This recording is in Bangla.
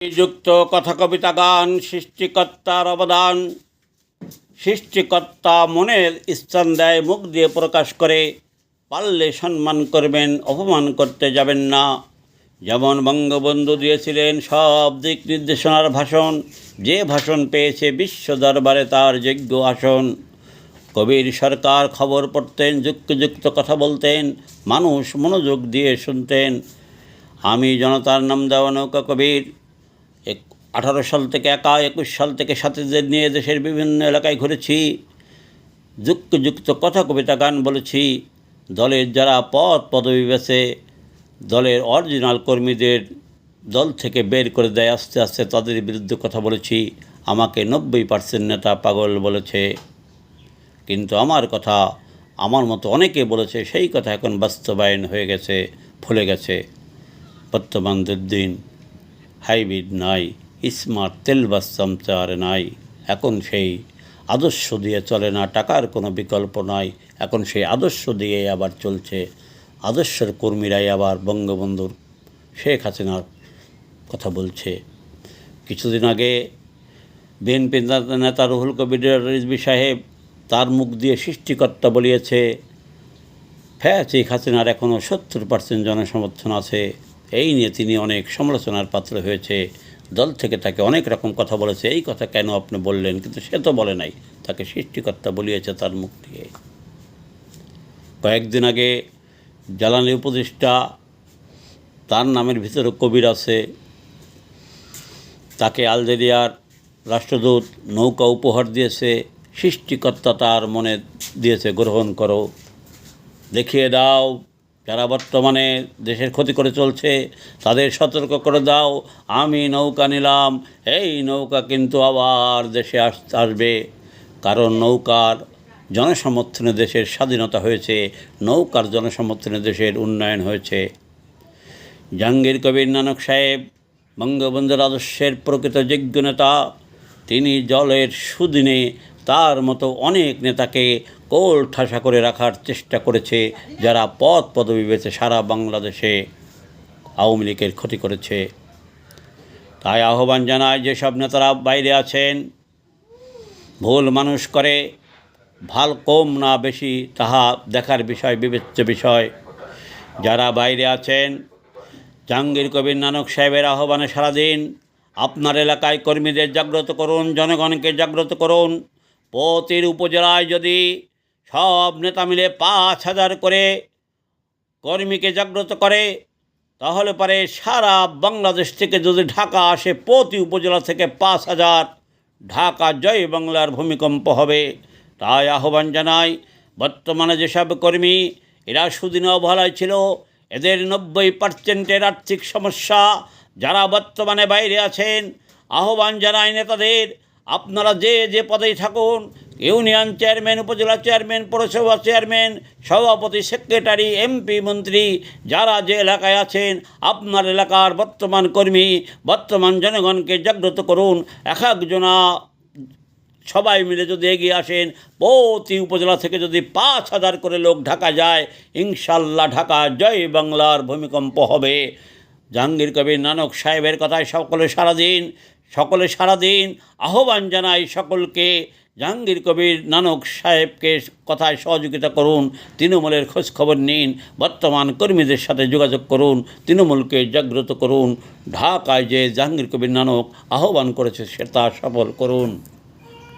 যুক্ত কথা কবিতা গান সৃষ্টিকর্তার অবদান। সৃষ্টিকর্তা মনের স্থান দেয় মুখ দিয়ে প্রকাশ করে, পারলে সম্মান করবেন, অপমান করতে যাবেন না। যেমন বঙ্গবন্ধু দিয়েছিলেন সব দিক নির্দেশনার ভাষণ, যে ভাষণ পেয়েছে বিশ্ব দরবারে তার যোগ্য আসন। কবির সরকার খবর পড়তেন যুক্তিযুক্ত কথা বলতেন, মানুষ মনোযোগ দিয়ে শুনতেন। আমি জনতার নাম দেওয়া নৌকা কবির এক আঠারো সাল থেকে একা, একুশ সাল থেকে সাথীদের নিয়ে দেশের বিভিন্ন এলাকায় ঘুরেছি। যুক্তিযুক্ত কথা কবিতা গান বলেছি। দলের যারা পদ পদবি বেছে, দলের অরিজিনাল কর্মীদের দল থেকে বের করে দেয় আস্তে আস্তে তাদের বিরুদ্ধে কথা বলেছি। আমাকে নব্বই পার্সেন্ট নেতা পাগল বলেছে। কিন্তু আমার কথা আমার মতো অনেকে বলেছে, সেই কথা এখন বাস্তবায়ন হয়ে গেছে, ফুলে গেছে। বর্তমান দুর্দিন হাইব্রিড নাই স্মার্ট তেল চামচা নাই এখন সেই আদর্শ দিয়ে চলে না, টাকার কোনো বিকল্প নাই। এখন সেই আদর্শ দিয়ে আবার চলছে। আদর্শের কর্মীরাই আবার বঙ্গবন্ধুর শেখ হাসিনার কথা বলছে। কিছুদিন আগে বিএনপি নেতা রুহুল কবির রিজবি সাহেব তার মুখ দিয়ে সৃষ্টিকর্তা বলিয়েছে হ্যাঁ শেখ হাসিনার এখনও সত্তর পার্সেন্ট জনসমর্থন আছে। এই নিয়ে তিনি অনেক সমালোচনার পাত্র হয়েছে। দল থেকে তাকে অনেক রকম কথা বলেছে। এই কথা কেন আপনি বললেন? কিন্তু সে তো বলে নাই। তাকে সৃষ্টিকর্তা বলিয়েছে তার মুখ দিয়ে। কয়েকদিন আগে জ্বালানি উপদেষ্টা, তার নামের ভিতরে কবির আছে। তাকে আলজেরিয়ার রাষ্ট্রদূত নৌকা উপহার দিয়েছে। সৃষ্টিকর্তা তার মনে দিয়েছে, গ্রহণ করো। দেখিয়ে দাও যারা বর্তমানে দেশের ক্ষতি করে চলছে, তাদের সতর্ক করে দাও। আমি নৌকা নিলাম, এই নৌকা কিন্তু আবার দেশে আস, আসবে। কারণ নৌকার জনসমর্থনে দেশের স্বাধীনতা হয়েছে, নৌকার জনসমর্থনে দেশের উন্নয়ন হয়েছে। জাহাঙ্গীর কবির নানক সাহেব বঙ্গবন্ধুর আদর্শের প্রকৃত যোগ্য নেতা, তিনি জলের সুদিনে তার মতো অনেক নেতাকে কোল ঠাসা করে রাখার চেষ্টা করেছে, যারা পদ পদবি বেছে সারা বাংলাদেশে আওয়ামী লীগের ক্ষতি করেছে। তাই আহ্বান জানায় যেসব নেতারা বাইরে আছেন, ভুল মানুষ করে, ভালো কম না বেশি, তাহা দেখার বিষয়, বিবেচ্য বিষয়। যারা বাইরে আছেন, জাহাঙ্গীর কবির নানক সাহেবের আহ্বানে সারাদিন আপনার এলাকায় কর্মীদের জাগ্রত করুন, জনগণকে জাগ্রত করুন প্রতির উপজেলায় যদি সব নেতা মিলে পাঁচ হাজার করে কর্মীকে জাগ্রত করে, তাহলে পরে সারা বাংলাদেশ থেকে যদি ঢাকা আসে প্রতি উপজেলা থেকে পাঁচ হাজার। ঢাকা জয় বাংলার ভূমিকম্প হবে। তাই আহ্বান জানাই, বর্তমানে যেসব কর্মী, এরা সুদিন অবহেলায় ছিল, এদের নব্বই পার্সেন্টের আর্থিক সমস্যা, যারা বর্তমানে বাইরে আছেন, আহ্বান জানাই নেতাদের আপনারা যে যে পদেই থাকুন, ইউনিয়ন চেয়ারম্যান, উপজেলা চেয়ারম্যান, পৌরসভা চেয়ারম্যান, সভাপতি, সেক্রেটারি, এমপি, মন্ত্রী, যারা যে এলাকায় আছেন, আপনার এলাকার বর্তমান কর্মী, বর্তমান জনগণকে জাগ্রত করুন। এক একজনা সবাই মিলে যদি এগিয়ে আসেন, প্রতি উপজেলা থেকে যদি পাঁচ হাজার করে লোক ঢাকা যায়, ইনশাল্লাহ ঢাকা জয় বাংলার ভূমিকম্প হবে। জাহাঙ্গীর কবির নানক সাহেবের কথায় সকলে সারাদিন সকলে সারাদিন আহ্বান জানাই সকলকে, জাহাঙ্গীর কবির নানক সাহেবকে কথায় সহযোগিতা করুন, তৃণমূলের খোঁজখবর নিন, বর্তমান কর্মীদের সাথে যোগাযোগ করুন, তৃণমূলকে জাগ্রত করুন, ঢাকায় যে জাহাঙ্গীর কবির নানক আহ্বান করেছে সেটা সফল করুন।